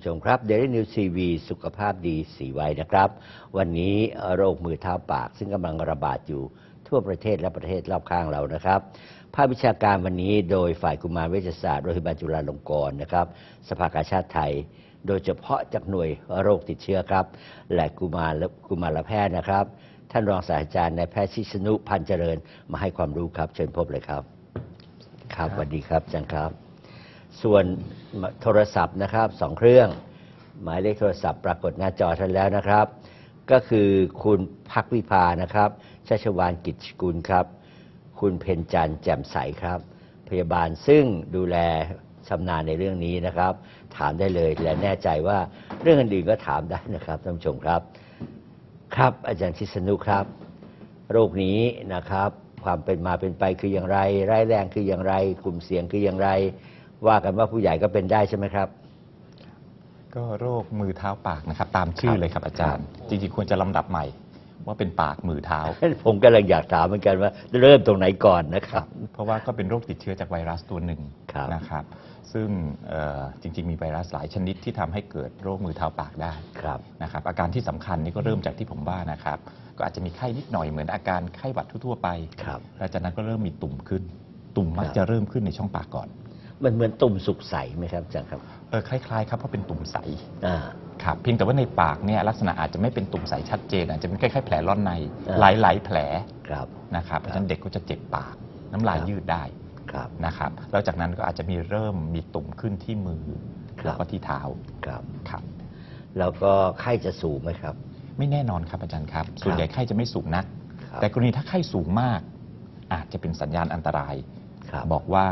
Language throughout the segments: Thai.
านผู้ชมครับ Daily News TV สุขภาพดีสีไว้นะครับ วันนี้โรคมือเท้าปาก ซึ่งกำลังระบาดอยู่ทั่วประเทศและประเทศรอบข้างเรานะครับ ภาควิชาการวันนี้โดยฝ่ายกุมารเวชศาสตร์โรงพยาบาลจุฬาลงกรณ์นะครับ สภากาชาติไทย โดยเฉพาะจากหน่วยโรคติดเชื้อครับ และกุมารและกุมารแพทย์นะครับ ท่านรองศาสตราจารย์นายแพทย์ชิสนุพันธ์เจริญมาให้ความรู้ครับ เชิญพบเลยครับ ครับสวัสดีครับอาจารย์ครับ ส่วนโทรศัพท์นะครับสองเครื่อง หมายเลขโทรศัพท์ปรากฏหน้าจอท่านแล้วนะครับ ก็คือคุณพักวิภานะครับชัชวานกิจกุลครับ คุณเพนจันทร์แจ่มใสครับ พยาบาลซึ่งดูแลชำนาญในเรื่องนี้นะครับ ถามได้เลยและแน่ใจว่าเรื่องอื่นๆก็ถามได้นะครับท่านผู้ชมครับ ครับอาจารย์ชิสนุครับ โรคนี้นะครับ ความเป็นมาเป็นไปคืออย่างไรร้ายแรงคืออย่างไร กลุ่มเสี่ยงคืออย่างไร ว่ากันว่าผู้ใหญ่ก็เป็นได้ใช่ไหมครับ ก็โรคมือเท้าปากนะครับ ตามชื่อเลยครับอาจารย์ จริงๆควรจะลำดับใหม่ ว่าเป็นปากมือเท้า ผมก็เลยอยากถามเหมือนกันว่า เริ่มตรงไหนก่อนนะครับ เพราะว่าก็เป็นโรคติดเชื้อจากไวรัสตัวหนึ่งครับนะครับ ซึ่งเอ่อจริง ๆ มีไวรัสหลายชนิดที่ทำให้เกิดโรคมือเท้าปากได้ครับนะครับ อาการที่สำคัญนี่ก็เริ่มจากที่ผมว่านะครับ ก็อาจจะมีไข้นิดหน่อยเหมือนอาการไข้หวัดทั่วๆไปครับหลังจากนั้นก็เริ่มมีตุ่มขึ้น ตุ่มมักครับจะเริ่มขึ้นในช่องปากก่อน มันเหมือนตุ่มสุกใสไหมครับอาจารย์ครับเออคล้ายๆครับเพราะเป็นตุ่มใสอ่า ครับเพียงแต่ว่าในปากเนี่ยลักษณะอาจจะไม่เป็นตุ่มใสชัดเจนอาจจะเป็นคล้ายๆแผลร่อนในอ่า หลายๆแผลครับ นะครับเพราะฉะนั้นเด็กก็จะเจ็บปากน้ำลายครับ ยืดได้ครับ นะครับแล้วจากนั้นก็อาจจะมีเริ่มมีตุ่มขึ้นที่มือครับ แล้วก็ที่เท้าครับ ครับ แล้วก็ไข้จะสูงไหมครับ ไม่แน่นอนครับอาจารย์ครับ ส่วนใหญ่ไข้จะไม่สูงนัก ครับแต่กรณีถ้าไข้สูงมาก อาจจะเป็นสัญญาณอันตราย ครับ บอกว่า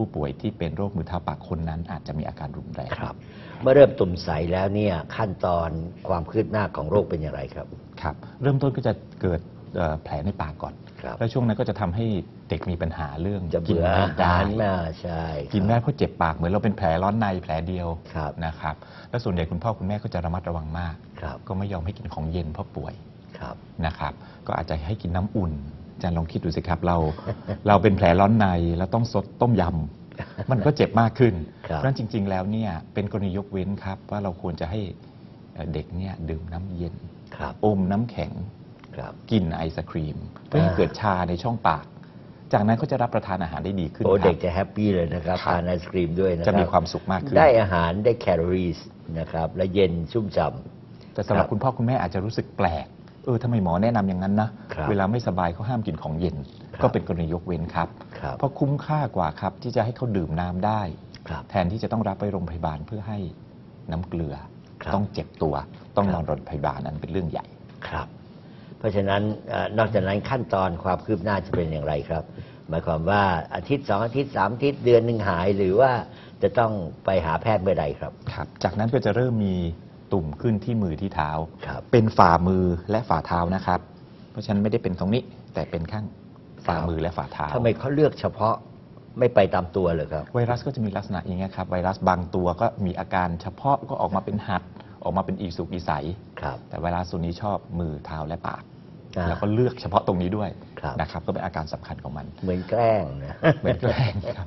ผู้ป่วยที่เป็นโรคมือเท้าปากคนนั้น อาจจะมีอาการรุนแรงครับ เมื่อเริ่มตุ่มใสแล้วเนี่ยขั้นตอนความคืบหน้าของโรคเป็นอย่างไรครับครับ เริ่มต้นก็จะเกิดเอ่อแผลในปากก่อนครับแล้วช่วงนั้นก็จะทำให้เด็กมีปัญหาเรื่องจะกินเบื่อไม่อาได้หารมาใช่ครับกินไม่ได้เพราะเจ็บปากเหมือนเราเป็นแผลร้อนในแผลเดียวครับนะครับ แล้วส่วนใหญ่คุณพ่อคุณแม่ก็จะระมัดระวังมากครับก็ไม่ยอมให้กินของเย็นเพราะป่วยครับนะครับ ก็อาจจะให้กินน้ำอุ่น อาจารย์ลองคิดดูสิครับเรา เราเป็นแผลร้อนในแล้วต้องซดต้มยำมันก็เจ็บมากขึ้นครับเพราะฉะนั้นจริง ๆ แล้วเนี่ยเป็นกรณียกเว้นครับ ว่าเราควรจะให้เอ่อเด็กเนี่ยดื่มน้ำเย็น ครับอมน้ำแข็ง ครับ กินไอศครีม เพื่อให้อ่า เกิดชาในช่องปาก จากนั้นก็จะรับประทานอาหารได้ดีขึ้นโอ้ครับ เด็กจะแฮปปี้เลยนะครับครับ ทานไอศครีมด้วยนะครับจะมีความสุขมากขึ้น ได้อาหารได้แคลอรี่นะครับ และเย็นชุ่มฉ่ำ แต่สำหรับครับ คุณพ่อคุณแม่อาจจะรู้สึกแปลก เออทำไมหมอแนะนำอย่างนั้นนะ ครับเวลาไม่สบายเขาห้ามกินของเย็น ครับก็เป็นกรณียกเว้นครับ ครับ เพราะคุ้มค่ากว่าครับที่จะให้เขาดื่มน้ำได้ ครับ แทนที่จะต้องรับไปโรงพยาบาลเพื่อให้น้ำเกลือ ครับต้องเจ็บตัว ต้องครับ นอนโรงพยาบาลนั้นเป็นเรื่องใหญ่ ครับ เพราะฉะนั้นเออนอกจากนั้นขั้นตอนความคืบหน้าจะเป็นอย่างไรครับ หมายความว่าอาทิตย์สองอาทิตย์สามอาทิตย์เดือนหนึ่งหายหรือว่าจะต้องไปหาแพทย์เมื่อใดครับ ครับ จากนั้นก็จะเริ่มมี ตุ่มขึ้นที่มือที่เท้า ครับเป็นฝ่ามือและฝ่าเท้านะครับ เพราะฉะนั้นไม่ได้เป็นตรงนี้ แต่เป็นข้างฝ่าครับมือและฝ่าเท้า ทำไมเขาเลือกเฉพาะไม่ไปตามตัวเลยครับ ไวรัสก็จะมีลักษณะอย่างเงี้ยครับ ไวรัสบางตัวก็มีอาการเฉพาะก็ออกมาเป็นหัด ออกมาเป็นอีสุกอีใส ครับ แต่ไวรัสตัวนี้ชอบมือเท้าและปาก อ่าแล้วก็เลือกเฉพาะตรงนี้ด้วยครับ นะครับ ก็เป็นอาการสำคัญของมัน เหมือนแกล้งนะ เหมือนแกล้งครับ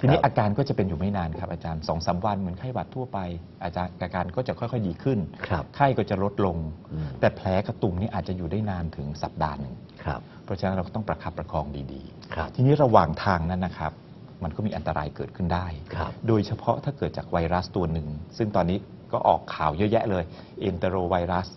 ทีนี้ครับอาการก็จะเป็นอยู่ไม่นานครับอาจารย์สองสามวันเหมือนไข้หวัดทั่วไป อาจารย์อาการก็จะค่อยๆดีขึ้น ครับไข้ก็จะลดลง อืม แต่แผลกระตุ่มนี่อาจจะอยู่ได้นานถึงสัปดาห์หนึ่ง ครับ เพราะฉะนั้นเราก็ต้องประคับประคองดีครับ ๆ ทีนี้ระหว่างทางนั้นนะครับ มันก็มีอันตรายเกิดขึ้นได้ ครับ โดยเฉพาะถ้าเกิดจากไวรัสตัวหนึ่ง ซึ่งตอนนี้ก็ออกข่าวเยอะแยะเลย enterovirus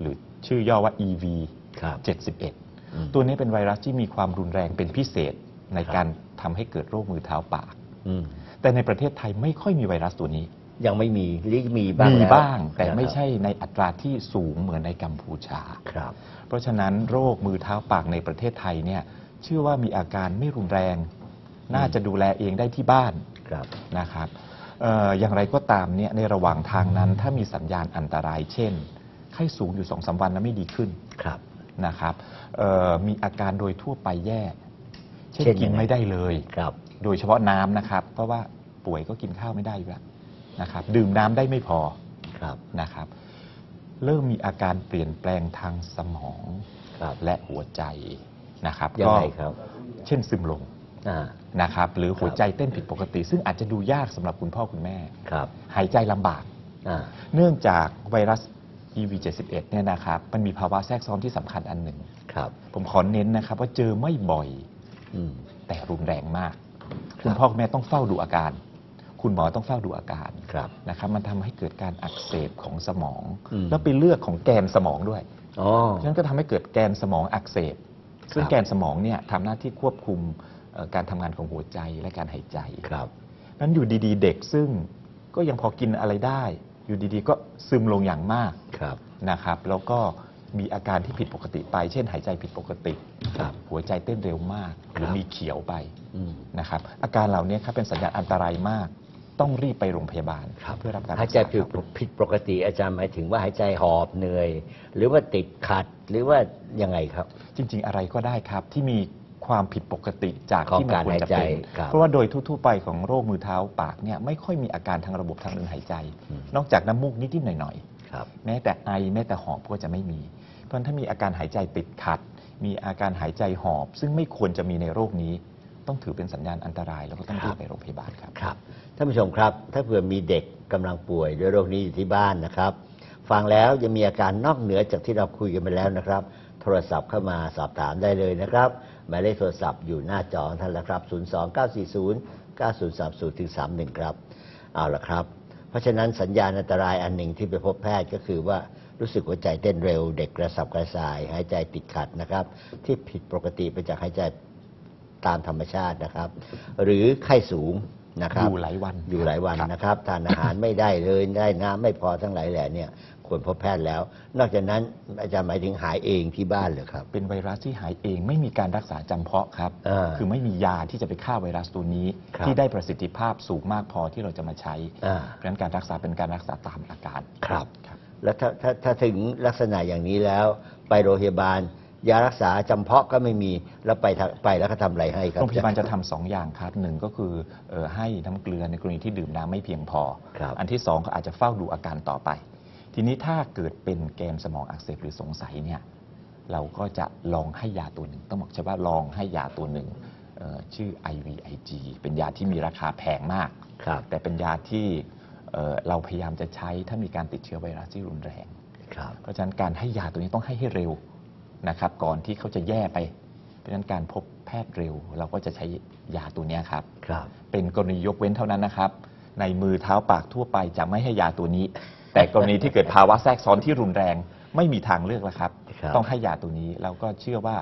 หรือชื่อย่อว่า EV ครับ 71อืมตัวนี้เป็นไวรัสที่มีความรุนแรงเป็นพิเศษในครับการทำให้เกิดโรคมือเท้าปากอืมแต่ในประเทศไทยไม่ค่อยมีไวรัสตัวนี้ ยังไม่มีหรือมีบ้างมีแล้วบ้าง แต่นะครับไม่ใช่ในอัตราที่สูงเหมือนในกัมพูชาครับ เพราะฉะนั้นโรคมือเท้าปากในประเทศไทยเนี่ยเชื่อว่ามีอาการไม่รุนแรง น่าจะดูแลเองได้ที่บ้านครับนะครับเอ่ออย่างไรก็ตามเนี่ยในระหว่างทางนั้นถ้ามีสัญญาณอันตราย เช่น ไข้สูงอยู่สองสาวันแล้วไม่ดีขึ้นครับ นะครับเอ่อมีอาการโดยทั่วไปแย่ เช่นเช่นกินยังไง ไม่ได้เลย ครับ โดยเฉพาะน้ำนะครับ เพราะว่าป่วยก็กินข้าวไม่ได้อยู่แล้วนะครับ ดื่มน้ำได้ไม่พอครับ นะครับ เริ่มมีอาการเปลี่ยนแปลงทางสมองครับ และหัวใจนะครับยังไงก็ครับ เช่นซึมลงอ่า นะครับ หรือหัวใจเต้นผิดปกติ ซึ่งอาจจะดูยากสำหรับคุณพ่อคุณแม่ ครับ หายใจลำบาก อ่า เนื่องจากไวรัส EV71 เนี่ยนะครับมันมีภาวะแทรกซ้อนที่สำคัญอันหนึ่ง ครับ ผมขอเน้นนะครับว่าเจอไม่บ่อย อืม แต่รุนแรงมาก ครับ คุณพ่อคุณแม่ต้องเฝ้าดูอาการ คุณหมอต้องเฝ้าดูอาการครับ นะครับ มันทำให้เกิดการอักเสบของสมอง อืม แล้วไปเลือกของแกนสมองด้วย อ๋อ ฉะนั้นก็ทำให้เกิดแกนสมองอักเสบ ซึ่งครับ แกนสมองเนี่ยทำหน้าที่ควบคุมเอ่อการทำงานของหัวใจและการหายใจครับ นั้นอยู่ดีๆ เด็กซึ่งก็ยังพอกินอะไรได้ อยู่ดีๆ ก็ซึมลงอย่างมากครับนะครับ แล้วก็มีอาการที่ผิดปกติไป เช่น หายใจผิดปกติ ครับ หัวใจเต้นเร็วมาก หรือครับมีเขียวไปอืมนะครับ อาการเหล่านี้ครับเป็นสัญญาณอันตรายมาก ต้องรีบไปโรงพยาบาลครับเพื่อรับการหายใจรักษผิดครับ ผิดปกติอาจารย์หมายถึงว่าหายใจหอบเหนื่อย หรือว่าติดขัดหรือว่ายังไงครับ จริงๆ อะไรก็ได้ครับที่มี ความผิดปกติจากของที่มันการควรจะเป็นหายใจครับเพราะว่าโดยทั่วๆไปของโรคมือเท้าปากเนี่ยไม่ค่อยมีอาการทางระบบทางเดินหายใจ อืม นอกจากน้ำมูกนิดๆหน่อยๆครับแม้แต่ไอแม้แต่หอบก็จะไม่มี เพราะฉะนั้นถ้ามีอาการหายใจติดขัด มีอาการหายใจหอบ ซึ่งไม่ควรจะมีในโรคนี้ ต้องถือเป็นสัญญาณอันตรายแล้วก็ต้องครัรีบบไปโรงพยาบาลครับ ครับท่านผู้ชมครับ ถ้าเผื่อมีเด็กกำลังป่วยด้วยโรคนี้อยู่ที่บ้านนะครับ ฟังแล้วยังมีอาการนอกเหนือจากที่เราคุยกันไปแล้วนะครับโทรศัพท์เข้ามาสอบถามได้เลยนะครับหมายเลขโทรศัพท์อยู่หน้าจอของท่านแล้วครับ 02940 9030ถึง31 ครับ เอาละครับ เพราะฉะนั้นสัญญาณอันตรายอันหนึ่งที่ไปพบแพทย์ก็คือว่ารู้สึกหัวใจเต้นเร็ว เด็กกระสับกระส่าย หายใจติดขัดนะครับ ที่ผิดปกติไปจากหายใจตามธรรมชาตินะครับ หรือไข้สูงนะครับอยู่หลายวันอยู่หลายวันครับนะครับทานอาหารไม่ได้เลยได้น้ำไม่พอทั้งหลายแหล่เนี่ย ควรพบแพทย์แล้ว นอกจากนั้นอาจารย์หมายถึงหายเองที่บ้านเหรอครับ เป็นไวรัสที่หายเองไม่มีการรักษาจำเพาะครับ อ่าคือไม่มียาที่จะไปฆ่าไวรัสตัวนี้ ครับที่ได้ประสิทธิภาพสูงมากพอที่เราจะมาใช้ อ่า เพราะฉะนั้นการรักษาเป็นการรักษาตามอาการครับ ครับ แล้วถ้าถ้าถ้าถึงลักษณะอย่างนี้แล้ว ไปโรงพยาบาล ยารักษาจำเพาะก็ไม่มีแล้วไปทางไปแล้วเขาทำอะไรให้ครับ โรงพยาบาลจะทำสองอย่างครับหนึ่งก็คือเอ่อให้น้ำเกลือในกรณีที่ดื่มน้ำไม่เพียงพอ ครับอันที่สองก็อาจจะเฝ้าดูอาการต่อไป ทีนี้ถ้าเกิดเป็นแกนสมองอักเสบหรือสงสัยเนี่ยเราก็จะลองให้ยาตัวหนึ่ง ต้องบอกใช่ว่าลองให้ยาตัวหนึ่งเอ่อชื่อ IVIG เป็นยาที่มีราคาแพงมากครับแต่เป็นยาที่เอ่อเราพยายามจะใช้ถ้ามีการติดเชื้อไวรัสที่รุนแรงครับเพราะฉะนั้นการให้ยาตัวนี้ต้องให้ให้เร็วนะครับ ก่อนที่เขาจะแย่ไป เพราะฉะนั้นการพบแพทย์เร็ว เราก็จะใช้ยาตัวเนี้ยครับครับเป็นกรณียกเว้นเท่านั้นนะครับ ในมือเท้าปากทั่วไปจะไม่ให้ยาตัวนี้ แต่กรณีที่เกิดภาวะแทรกซ้อนที่รุนแรงไม่มีทางเลือกแล้วครับ ครับ ต้องให้ยาตัวนี้แล้วก็เชื่อว่า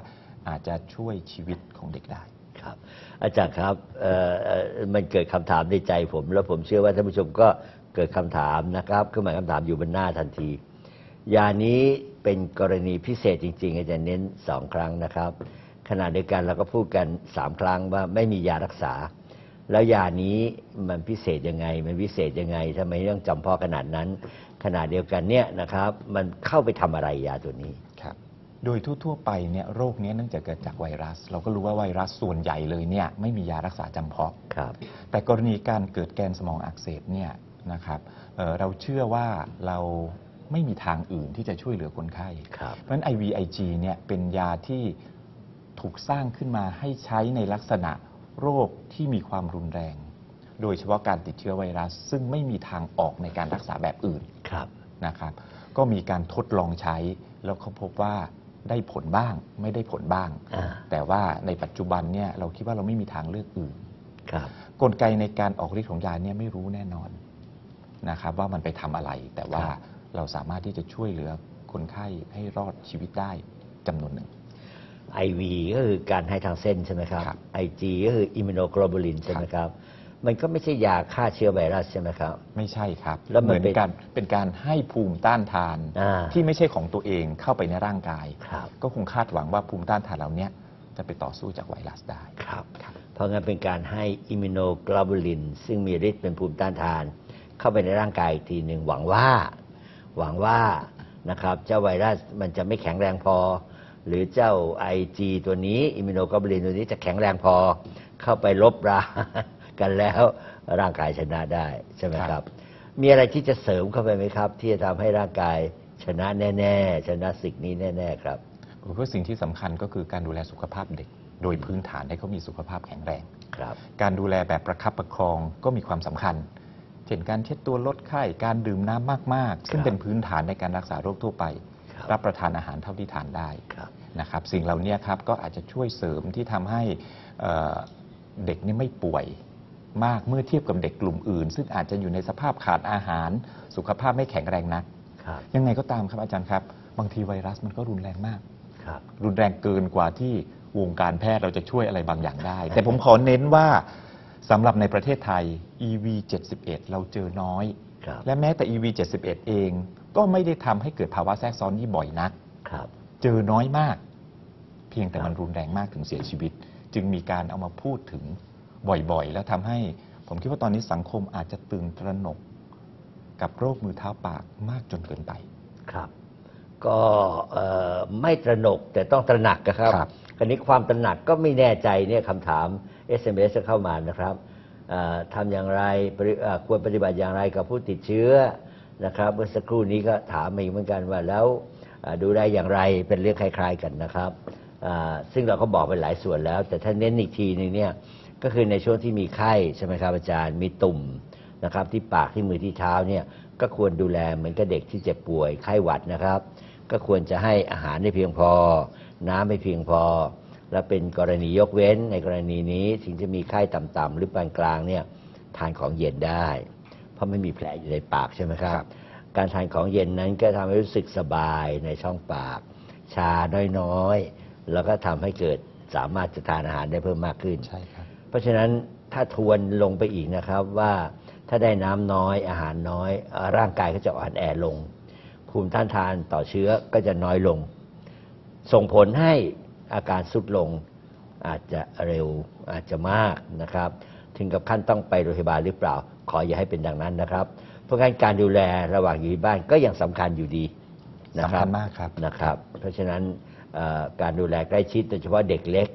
อาจจะช่วยชีวิตของเด็กได้ ครับอาจารย์ครับเอ่อเอ่อมันเกิดคำถามในใจผม แล้วผมเชื่อว่าท่านผู้ชมก็เกิดคำถามนะครับเครื่องหมายคำถามอยู่บนหน้าทันที ยานี้เป็นกรณีพิเศษจริงๆอาจารย์เน้นสองครั้งนะครับขณะเดียวกันเราก็พูดกันสามครั้งว่าไม่มียารักษา แล้วยานี้มันพิเศษยังไง มันพิเศษยังไงทำไมต้องจำเพาะขนาดนั้นขณะเดียวกันเนี่ยนะครับ มันเข้าไปทำอะไรยาตัวนี้ ครับโดยทั่ว ๆ ไปเนี่ยโรคเนี้ยเนื่องจากเกิดจากไวรัส เราก็รู้ว่าไวรัสส่วนใหญ่เลยเนี่ยไม่มียารักษาจำเพาะ ครับ แต่กรณีการเกิดแกนสมองอักเสบเนี่ยนะครับเอ่อเราเชื่อว่าเราไม่มีทางอื่นที่จะช่วยเหลือคนไข้ ครับ เพราะฉะนั้น IVIG เนี่ยเป็นยาที่ถูกสร้างขึ้นมาให้ใช้ในลักษณะ โรคที่มีความรุนแรง โดยเฉพาะการติดเชื้อไวรัส ซึ่งไม่มีทางออกในการรักษาแบบอื่นครับนะครับ ก็มีการทดลองใช้ แล้วเขาพบว่าได้ผลบ้างไม่ได้ผลบ้างอ่าแต่ว่าในปัจจุบันเนี่ยเราคิดว่าเราไม่มีทางเลือกอื่นครับกลไกในการออกฤทธิ์ของยาเนี่ยไม่รู้แน่นอนนะครับว่ามันไปทำอะไร แต่ว่าครับเราสามารถที่จะช่วยเหลือคนไข้ให้รอดชีวิตได้จำนวนหนึ่ง IV ก็คือการให้ทางเส้นใช่ไหมครับ ครับ IG ก็คืออิม u n โนโกลบูลินใช่ไหมครับ มันก็ไม่ใช่ยาฆ่าเชื้อไวรัสใช่ไหมครับ ไม่ใช่ครับแล้วมันเหมือนเป็นการเป็นการให้ภูมิต้านทาน อ่า ที่ไม่ใช่ของตัวเองเข้าไปในร่างกาย ครับ ก็คงคาดหวังว่าภูมิต้านทานเหล่านี้จะไปต่อสู้จากไวรัสได้ครับ เพราะงั้นเป็นการให้อิม u n โนโกลบูลิน ซึ่งมีฤทธิ์เป็นภูมิต้านทาน เข้าไปในร่างกายอีกทีหนึ่งหวังว่า หวังว่านะครับเจ้าไวรัสมันจะไม่แข็งแรงพอ หรือเจ้า IG ตัวนี้อิม u n โนโกลบูลินตัวนี้จะแข็งแรงพอเข้าไปลบรากันแล้วร่างกายชนะได้ใช่ไหมคครัรับบมีอะไรที่จะเสริมเข้าไปไหมครับ ที่จะทำให้ร่างกายชนะแน่ ๆ ชนะสิ่งนี้แน่ ๆ ครับเพราะสิ่งที่สำคัญก็คือการดูแลสุขภาพเด็ก โดยพื้นฐานให้เขามีสุขภาพแข็งแรงครับ การดูแลแบบประคับประคองก็มีความสำคัญ เช่นการเช็ดตัวลดไข้ การดื่มน้ำมากๆ ซึ่งครับเป็นพื้นฐานในการรักษาโรคทั่วไปค รับรับประทานอาหารเท่าที่ทานได้ครับนะครับ สิ่งเหล่านี้ครับก็อาจจะช่วยเสริมที่ทำให้เอ่อเด็กเนี่ยไม่ป่วยมากเมื่อเทียบกับเด็กกลุ่มอื่น ซึ่งอาจจะอยู่ในสภาพขาดอาหาร สุขภาพไม่แข็งแรงนักครับยังไงก็ตามครับอาจารย์ครับ บางทีไวรัสมันก็รุนแรงมากครับรุนแรงเกินกว่าที่วงการแพทย์เราจะช่วยอะไรบางอย่างได้ แต่ผมขอเน้นว่าสำหรับในประเทศไทย EV 71 เราเจอน้อยครับและแม้แต่ EV 71 เอง ก็ไม่ได้ทำให้เกิดภาวะแทรกซ้อนที่บ่อยนักครับเจอน้อยมาก เพียงแต่ครับมันรุนแรงมากถึงเสียชีวิต จึงมีการเอามาพูดถึงบ่อยๆ แล้วทำให้ผมคิดว่าตอนนี้สังคมอาจจะตื่นตระหนก กับโรคมือเท้าปากมากจนเกินไปครับ ก็เอ่อไม่ตระหนกแต่ต้องตระหนักนะครับครับคราวนี้ความตระหนักก็ไม่แน่ใจเนี่ยคำถาม SMS จะเข้ามานะครับเอ่อทำอย่างไรปฏิเอ่อควรปฏิบัติอย่างไรกับผู้ติดเชื้อ นะครับเมื่อสักครู่นี้ก็ถามมาอีกเหมือนกันว่าแล้วดูได้อย่างไรเป็นเรื่องคล้าย ๆกันนะครับซึ่งเราก็บอกไปหลายส่วนแล้ว แต่ถ้าเน้นอีกทีนึงเนี่ยก็คือในช่วงที่มีไข้ใช่ไหมครับอาจารย์มีตุ่มนะครับที่ปากที่มือที่เท้าเนี่ยก็ควรดูแลเหมือนกับเด็กที่เจ็บป่วยไข้หวัดนะครับ ก็ควรจะให้อาหารได้เพียงพอ น้ำไม่เพียงพอ และเป็นกรณียกเว้นในกรณีนี้ถึงจะมีไข้ต่ำๆหรือปานกลางเนี่ยทานของเย็นได้ เพราะไม่มีแผลอยู่ในปากใช่ไหมครับครับการทานของเย็นนั้นก็ทำให้รู้สึกสบายในช่องปาก ชาน้อยๆ แล้วก็ทำให้เกิดสามารถจะทานอาหารได้เพิ่มมากขึ้นใช่ครับเพราะฉะนั้นถ้าทวนลงไปอีกนะครับว่าถ้าได้น้ำน้อยอาหารน้อยเอ่อร่างกายก็จะอ่อนแอลง ภูมิต้านทานต่อเชื้อก็จะน้อยลง ส่งผลให้อาการสุดลงอาจจะเร็วอาจจะมากนะครับ ถึงกับขั้นต้องไปโรงพยาบาลหรือเปล่า ขออย่าให้เป็นดังนั้นนะครับ เพราะงั้นการดูแลระหว่างอยู่ที่บ้านก็ยังสำคัญอยู่ดีนะครัสำคับญมากครับนะครับ เพราะฉะนั้นเอ่อการดูแลใกล้ชิดโดยเฉพาะเด็กเล็ก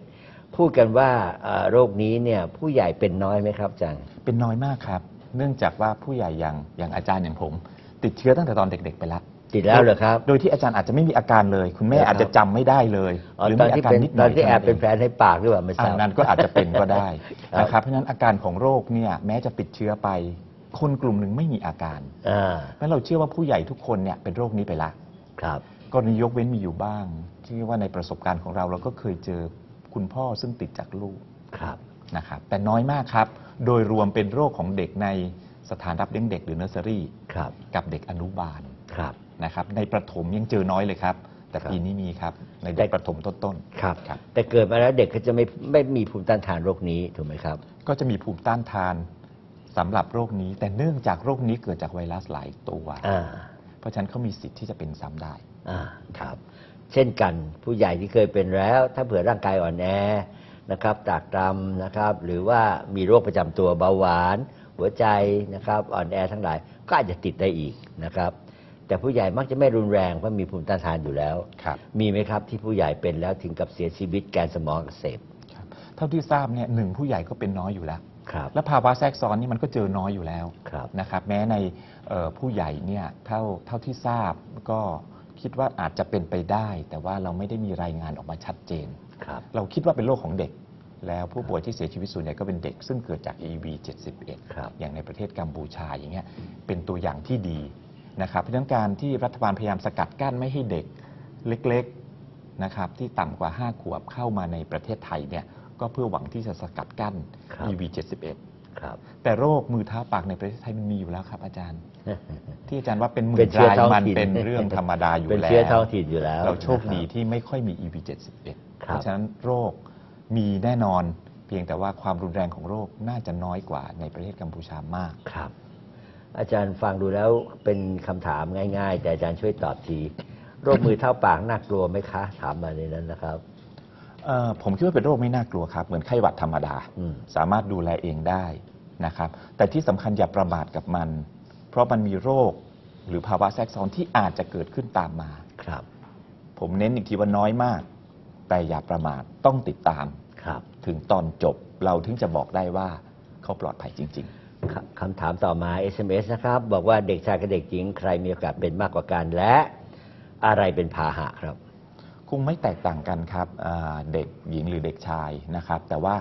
พูดกันว่าเอ่อโรคนี้เนี่ยผู้ใหญ่เป็นน้อยไหมครับอาจังเป็นน้อยมากครับ เนื่องจากว่าผู้ใหญ่อย่างอย่างอาจารย์อย่างผม ติดเชื้อตั้งแต่ตอนเด็ก ๆ ไปแล้ว ติดแล้วเหรอครับโดยที่อาจารย์อาจจะไม่มีอาการเลย คุณแม่เหรอครับอาจจะจำไม่ได้เลยอ๋อหรือตอนมีอาที่การเป็นนิดหตน่ออนยที่แอบท่าเป็นแผลในปากหรือเปล่าไม่ทอัราบนนั้นก็อาจจะเป็นก็ได้ครับ นะครับเพราะฉะนั้นอาการของโรคเนี่ยแม้จะติดเชื้อไป คนกลุ่มหนึ่งไม่มีอาการอ่าเพราะเราเชื่อว่าผู้ใหญ่ทุกคนเนี่ยเป็นโรคนี้ไปละ ครับ กรณียกเว้นมีอยู่บ้าง ที่ว่าในประสบการณ์ของเราเราก็เคยเจอคุณพ่อซึ่งติดจากลูกครับ นะครับแต่น้อยมากครับ โดยรวมเป็นโรคของเด็กในสถานรับเลี้ยงเด็กหรือเนอร์เซอรี่ครับ กับเด็กอนุบาล ครับ นะครับในประถมยังเจอน้อยเลยครับ แต่ครับปีนี้มีครับในแต่เด็กประถมต้นครับ ครับ แต่เกิดมาแล้วเด็กเขาจะไม่ไม่มีภูมิต้านทานโรคนี้ถูกไหมครับๆก็จะมีภูมิต้านทานสำหรับโรคนี้ แต่เนื่องจากโรคนี้เกิดจากไวรัสหลายตัวอ่าเพราะฉะนั้นเขามีสิทธิ์ที่จะเป็นซ้ำได้อ่าครับ เช่นกันผู้ใหญ่ที่เคยเป็นแล้ว ถ้าเผื่อร่างกายอ่อนแอนะครับตรากตรำนะครับ หรือว่ามีโรคประจำตัวเบาหวาน หัวใจนะครับ อ่อนแอทั้งหลายก็อาจจะติดได้อีกนะครับ แต่ผู้ใหญ่มักจะไม่รุนแรงเพราะมีภูมิต้านทานอยู่แล้ว ครับ มีไหมครับที่ผู้ใหญ่เป็นแล้วถึงกับเสียชีวิตแกนสมองอักเสบครับเท่าที่ทราบเนี่ยหนึ่งผู้ใหญ่ก็เป็นน้อยอยู่แล้ว ครับ และภาวะแทรกซ้อนนี่มันก็เจอน้อยอยู่แล้วครับ นะครับ แม้ในเอ่อผู้ใหญ่เนี่ยเท่าเท่าที่ทราบก็คิดว่าอาจจะเป็นไปได้ แต่ว่าเราไม่ได้มีรายงานออกมาชัดเจน ครับ เราคิดว่าเป็นโรคของเด็ก แล้วผู้ป่วยที่เสียชีวิตส่วนใหญ่ก็เป็นเด็ก ซึ่งเกิดจาก EV 71 ครับอย่างในประเทศกัมพูชาอย่างเงี้ยเป็นตัวอย่างที่ดี นะครับเพราะฉะนั้นการที่รัฐบาลพยายามสกัดกั้นไม่ให้เด็กเล็กๆนะครับที่ต่ำกว่า 5 ขวบเข้ามาในประเทศไทยเนี่ยก็เพื่อหวังที่จะสกัดกั้น ครับ EV 71ครับแต่โรคมือเท้าปากในประเทศไทยมันมีอยู่แล้วครับ อาจารย์ ที่อาจารย์ว่าเป็นหมื่เป็นนเชื้อรายท้องมันถิ่นเป็นเรื่องธรรมดาอยู่เป็นแล้วเชื้อท้องถิ่นอยู่แล้วเราโชคดีนะครับที่ไม่ค่อยมี EV 71ครับเพราะฉะนั้นโรคมีแน่นอน เพียงแต่ว่าความรุนแรงของโรคน่าจะน้อยกว่าในประเทศกัมพูชามาก ครับ อาจารย์ฟังดูแล้วเป็นคำถามง่าย ๆ แต่อาจารย์ช่วยตอบที โรคมือเท้าปากน่ากลัวไหมคะ ถามมาในนั้นนะครับเอ่อผมคิดว่าเป็นโรคไม่น่ากลัวครับ เหมือนไข้หวัดธรรมดาอืมสามารถดูแลเองได้นะครับ แต่ที่สำคัญอย่าประมาทกับมัน เพราะมันมีโรคหรือภาวะแทรกซ้อนที่อาจจะเกิดขึ้นตามมาครับ ผมเน้นอีกทีว่าน้อยมาก แต่อย่าประมาทต้องติดตามครับ ถึงตอนจบเราถึงจะบอกได้ว่าเขาปลอดภัยจริงค คำถามต่อมา SMS นะครับ บอกว่าเด็กชายกับเด็กหญิงใครมีโอกาสเป็นมากกว่ากันและอะไรเป็นพาหะครับๆคงไม่แตกต่างกันครับอ่าเด็กหญิงหรือเด็กชายนะครับ แต่ว่า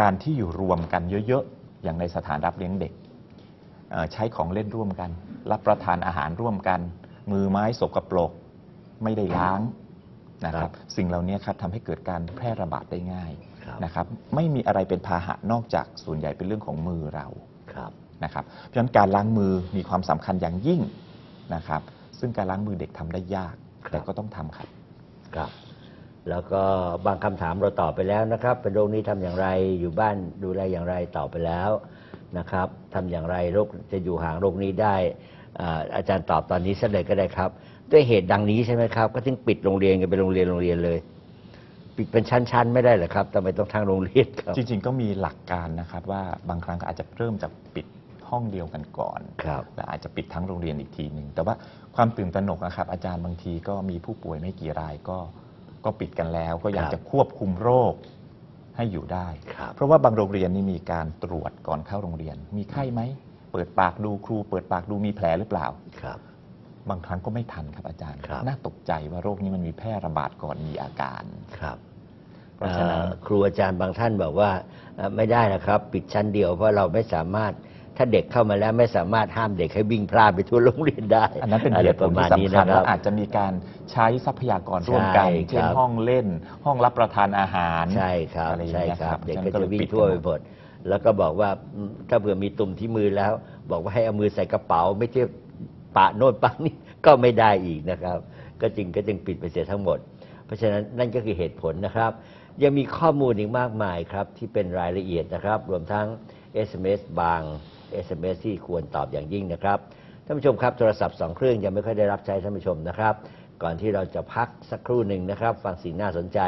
การที่อยู่รวมกันเยอะๆ อย่างในสถานรับเลี้ยงเด็กเอ่อใช้ของเล่นร่วมกัน รับประทานอาหารร่วมกัน มือไม้สกปรกไม่ได้ล้างนะคครัรับบสิ่งเหล่านี้ครับทำให้เกิดการแพร่ระบาดได้ง่ายครับนะครับ ไม่มีอะไรเป็นพาหะนอกจากส่วนใหญ่เป็นเรื่องของมือเรา ครับนะครับเพราะฉะนั้นการล้างมือมีความสำคัญอย่างยิ่งนะครับ ซึ่งการล้างมือเด็กทำได้ยากครับแต่ก็ต้องทำครับครับแล้วก็บางคำถามเราตอบไปแล้วนะครับ เป็นโรคนี้ทำอย่างไรอยู่บ้านดูแลอย่างไรตอบไปแล้วนะครับทำอย่างไรโรคจะอยู่ห่างโรคนี้ได้อ่าอาจารย์ตอบตอนนี้เสเลยก็ได้ครับ ด้วยเหตุดังนี้ใช่ไหมครับ ก็ถึงปิดโรงเรียนกันเป็นโรงเรียนโรงเรียนเลย ปิดเป็นชั้นๆ ไม่ได้เหรอครับทำไมต้องทางโรงเรียนครับ จริงๆ ก็มีหลักการนะครับว่าบางครั้งก็อาจจะเริ่มจากปิดห้องเดียวกันก่อนครับและอาจจะปิดทั้งโรงเรียนอีกทีหนึ่งแต่ว่าความตื่นตระหนกนะครับ อาจารย์บางทีก็มีผู้ป่วยไม่กี่รายก็ก็ปิดกันแล้ว ก็อยากครับจะควบคุมโรคให้อยู่ได้ ครับเพราะว่าบางโรงเรียนนี่มีการตรวจก่อนเข้าโรงเรียน มีไข้ไหม เปิดปากดูครู เปิดปากดูมีแผลหรือเปล่า ครับ บางครั้งก็ไม่ทันครับอาจารย์ครับน่าตกใจว่าโรคนี้มันมีแพร่ระบาดก่อนมีอาการครับเพราะฉะนั้นเอ่อครูอาจารย์บางท่านบอกว่าเอ่อไม่ได้นะครับ ปิดชั้นเดียวเพราะเราไม่สามารถถ้าเด็กเข้ามาแล้วไม่สามารถห้ามเด็กให้วิ่งพลาดไปทั่วโรงเรียนได้ อันนั้นเป็นอะเหไรตุผปลระมาที่ณนี้สำคัญนะครัว่าบอาจจะมีการใช้ทรัพยากรร่วมกันใช่เช่นครับห้องเล่น ห้องรับประทานอาหารใช่ครับอะไรอย่างใช่เงี้ยครับ เด็กฉก็นั้นจะวิ่งปิดทั่วไปกันหมดแล้วก็บอกว่าอืมถ้าเผื่อมีตุ่มที่มือแล้ว บอกว่าให้เอามือใส่กระเป๋าไม่ใช่ ปะโน่นปะนี่ก็ไม่ได้อีกนะครับ ก็จึงก็จึงปิดไปเสียทั้งหมด เพราะฉะนั้นนั่นก็คือเหตุผลนะครับ ยังมีข้อมูลอีกมากมายครับ ที่เป็นรายละเอียดนะครับ รวมทั้ง SMS บาง SMS ที่ควรตอบอย่างยิ่งนะครับท่านผู้ชมครับโทรศัพท์สองเครื่องยังไม่ค่อยได้รับใช้ท่านผู้ชมนะครับ ก่อนที่เราจะพักสักครู่หนึ่งนะครับ ฟังสิ่งน่าสนใจ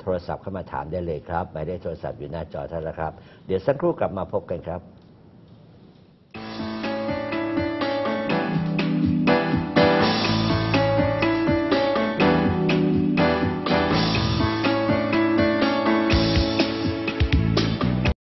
โทรศัพท์เข้ามาถามได้เลยครับหมายเลขโทรศัพท์อยู่หน้าจอท่านแล้วครับ เดี๋ยวสักครู่กลับมาพบกันครับ